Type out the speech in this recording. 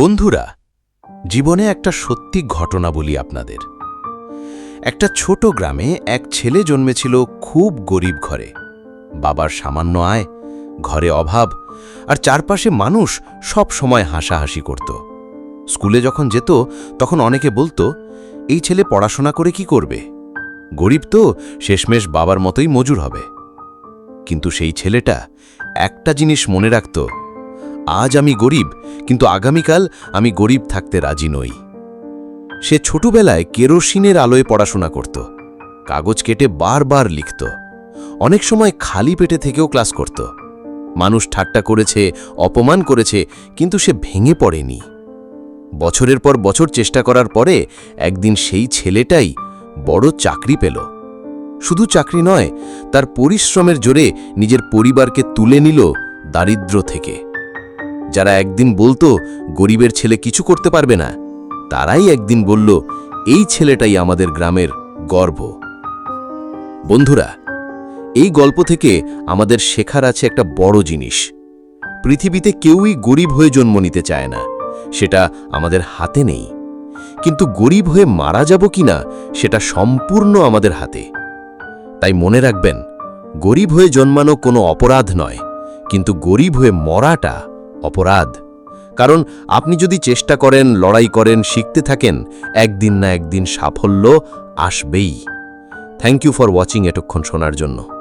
বন্ধুরা, জীবনে একটা সত্যি ঘটনা বলি আপনাদের। একটা ছোট গ্রামে এক ছেলে জন্মেছিল খুব গরিব ঘরে। বাবার সামান্য আয়, ঘরে অভাব, আর চারপাশে মানুষ সব সময় হাসাহাসি করত। স্কুলে যখন যেত, তখন অনেকে বলতো, এই ছেলে পড়াশোনা করে কি করবে? গরিব তো, শেষমেশ বাবার মতোই মজুর হবে। কিন্তু সেই ছেলেটা একটা জিনিস মনে রাখত আজ আমি গরিব, কিন্তু আগামীকাল আমি গরিব থাকতে রাজি নই। সে ছোটবেলায় কেরোসিনের আলোয় পড়াশোনা করত, কাগজ কেটে বারবার লিখত, অনেক সময় খালি পেটে থেকেও ক্লাস করত। মানুষ ঠাট্টা করেছে, অপমান করেছে, কিন্তু সে ভেঙে পড়েনি। বছরের পর বছর চেষ্টা করার পরে একদিন সেই ছেলেটাই বড় চাকরি পেল। শুধু চাকরি নয়, তার পরিশ্রমের জোরে নিজের পরিবারকে তুলে নিল দারিদ্র থেকে। যারা একদিন বলতো, গরিবের ছেলে কিছু করতে পারবে না, তারাই একদিন বলল, এই ছেলেটাই আমাদের গ্রামের গর্ব। বন্ধুরা, এই গল্প থেকে আমাদের শেখার আছে একটা বড় জিনিস। পৃথিবীতে কেউই গরিব হয়ে জন্ম নিতে চায় না, সেটা আমাদের হাতে নেই। কিন্তু গরিব হয়ে মারা যাব কিনা সেটা সম্পূর্ণ আমাদের হাতে। তাই মনে রাখবেন, গরিব হয়ে জন্মানো কোনো অপরাধ নয়, কিন্তু গরিব হয়ে মরাটা অপরাধ। কারণ আপনি যদি চেষ্টা করেন, লড়াই করেন, শিখতে থাকেন, একদিন না একদিন সাফল্য আসবেই। থ্যাংক ইউ ফর ওয়াচিং এতক্ষণ শোনার জন্য।